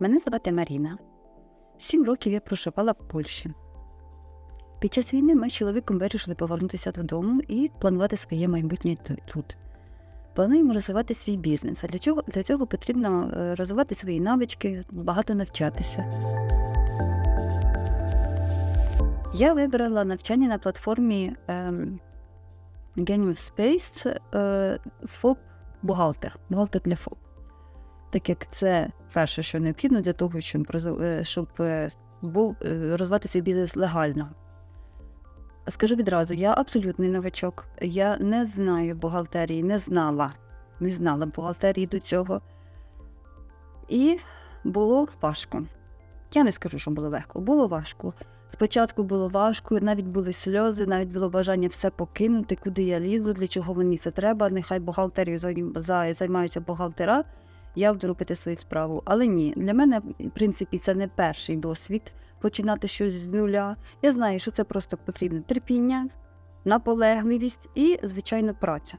Мене звати Маріна. Сім років я проживала в Польщі. Під час війни ми з чоловіком вирішили повернутися додому і планувати своє майбутнє тут. Плануємо розвивати свій бізнес. А для цього, для цього потрібно е, розвивати свої навички, багато навчатися. Я вибрала навчання на платформі ем, Genius Space е, бухгалтер, бухгалтер для ФОП. Так як це перше, що необхідно для того, щоб, е, щоб е, був, е, розвивати свій бізнес легально. Скажу відразу, я абсолютний новачок. Я не знаю бухгалтерії, не знала. Не знала бухгалтерії до цього. І було важко. Я не скажу, що було легко, було важко. Спочатку було важко, навіть були сльози, навіть було бажання все покинути, куди я лізу, для чого мені це треба. Нехай за- займаються бухгалтера, я буду робити свою справу. Але ні, для мене, в принципі, це не перший досвід починати щось з нуля. Я знаю, що це просто потрібно терпіння, наполегливість і, звичайно, праця.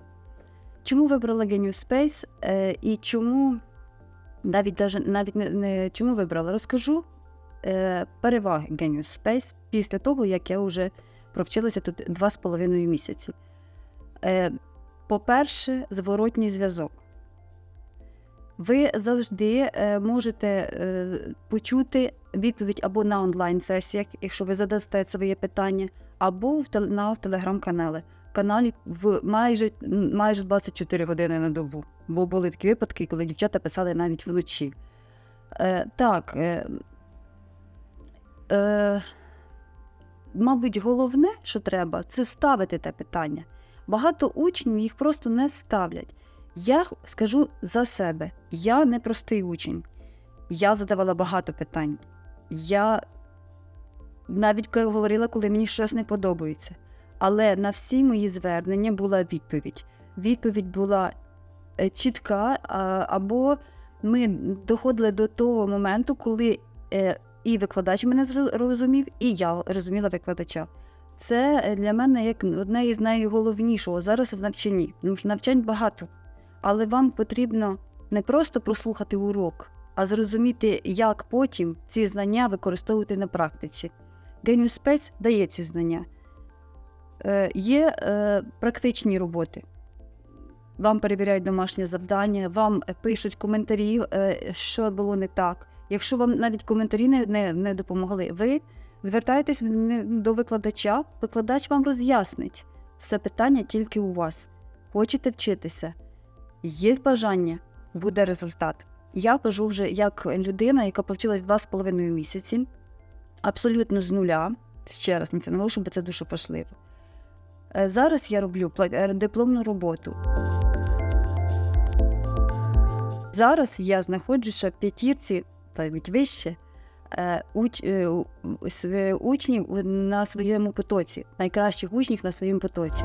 Чому вибрала Genius Space е, і чому навіть, навіть не, не чому вибрала, розкажу е, переваги Genius Space після того, як я вже провчилася тут два з половиною місяці. Е, по-перше, зворотній зв'язок. Ви завжди е, можете е, почути відповідь або на онлайн-сесіях, якщо ви задасте своє питання, або на телеграм-каналі. Каналі в майже, майже 24 години на добу. Бо були такі випадки, коли дівчата писали навіть вночі. Е, так, е, е, мабуть, головне, що треба, це ставити те питання. Багато учнів їх просто не ставлять. Я скажу за себе: я не простий учень. Я задавала багато питань. Я навіть говорила, коли мені щось не подобається. Але на всі мої звернення була відповідь. Відповідь була е, чітка, або ми доходили до того моменту, коли е, і викладач мене зрозумів, і я розуміла викладача. Це е, для мене як одне із найголовнішого зараз в навчанні. Тому що навчань багато, але вам потрібно не просто прослухати урок, а зрозуміти, як потім ці знання використовувати на практиці. Genius Space дає ці знання. Е, є е, практичні роботи. Вам перевіряють домашнє завдання, вам е, пишуть коментарі, е, що було не так. Якщо вам навіть коментарі не, не, не допомогли, ви звертаєтесь до викладача, викладач вам роз'яснить. Все питання тільки у вас. Хочете вчитися? Є бажання, буде результат. Я кажу вже як людина, яка повчилась два з половиною місяці, абсолютно з нуля. Ще раз на це наголошу, бо це дуже важливо. Е, Зараз я роблю е, дипломну роботу. Зараз я знаходжуся в п'ятірці, навіть вище, е, уч, учнів на своєму потоці, найкращих учнів на своєму потоці.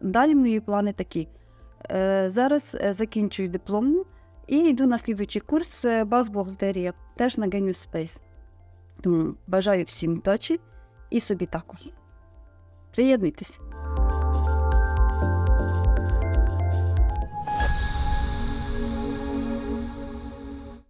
Далі мої плани такі. Е, Зараз е, закінчую дипломну і йду на слідуючий курс е, баз бухгалтерія, теж на Genius Space. Тому бажаю всім удачі і собі також. Приєднуйтесь.